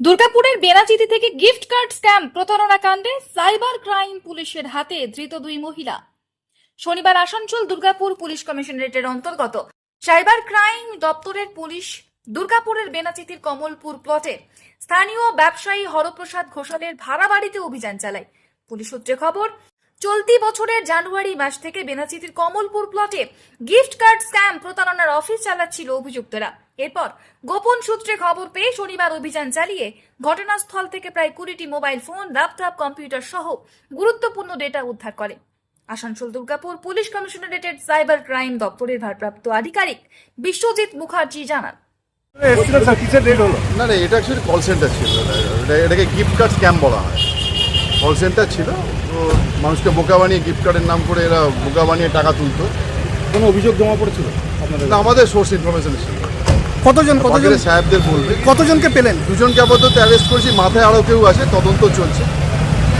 দুর্গাপুরের বেনাচিতি থেকে gift card scam প্রতারণা কাণ্ডে সাইবার ক্রাইম পুলিশের হাতে ধৃত দুই মহিলা। শনিবার আসানসোল দুর্গাপুর পুলিশ কমিশনারেটের অন্তর্গত সাইবার ক্রাইম দপ্তরের পুলিশ দুর্গাপুরের বেনাচিতির কমলপুর প্লটে স্থানীয় ব্যবসায়ী হরপ্রসাদ ঘোষালের ভাড়া বাড়িতে অভিযান চালায়। পুলিশ সূত্রে খবর, চলতি বছরের জানুয়ারি মাস থেকে বেনাচিতির কমলপুর প্লটে গিফট কার্ড স্ক্যাম প্রতারণার অফিস চালাচ্ছিল অভিযুক্তরা। এরপর গোপন সূত্রে খবর পেয়ে শনিবার অভিযান চালিয়ে ঘটনাস্থল থেকে প্রায় কুড়িটি মোবাইল ফোন ল্যাপটপ কম্পিউটার সহ গুরুত্বপূর্ণ ডেটা উদ্ধার করে। আসানসোল দুর্গাপুর পুলিশ কমিশনারেটের সাইবার ক্রাইম দপ্তরের ভারপ্রাপ্ত আধিকারিক বিশ্বজিৎ মুখার্জি জানান। না না এটা অ্যাকচুয়ালি কল সেন্টার ছিল। এটাকে গিফট কার্ড স্ক্যাম বলা হয়। কল সেন্টার ছিল। তো মানুষকে বোকা বানিয়ে গিফট কার্ডের নাম করে এরা বোকা বানিয়ে টাকা তুলতো। কোনো অভিযোগ জমা পড়েছিল না আমাদের সোর্স ইনফরমেশন ছিল। কতজন কতজন? সাহেবদের বলবে। কতজনকে পেলেন? দুজনকে আপাতত অ্যারেস্ট করেছি মাথায় আরও কেউ আছে তদন্ত চলছে।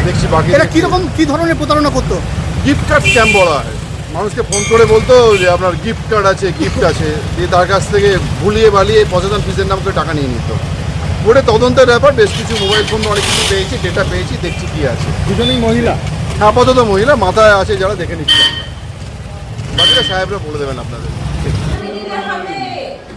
দেখছি বাকি এরা কীরকম কী ধরনের প্রতারণা করতো? গিফট কার্ড স্ক্যাম বলা হয়। মানুষকে ফোন করে বলতো যে আপনার গিফট কার্ড আছে গিফট আছে। দিয়ে তার কাছ থেকে ভুলিয়ে বালিয়ে পঁচাত্তর পিসের নাম করে টাকা নিয়ে নিত। ওটা তদন্তের ব্যাপার বেশ কিছু মোবাইল ফোন অনেক কিছু পেয়েছি ডেটা পেয়েছি দেখছি কী আছে। দুজনেই মহিলা? আপাতত মহিলা মাথায় আছে যারা দেখে নিচ্ছে। বাকিটা সাহেবরা বলে দেবেন আপনাদের।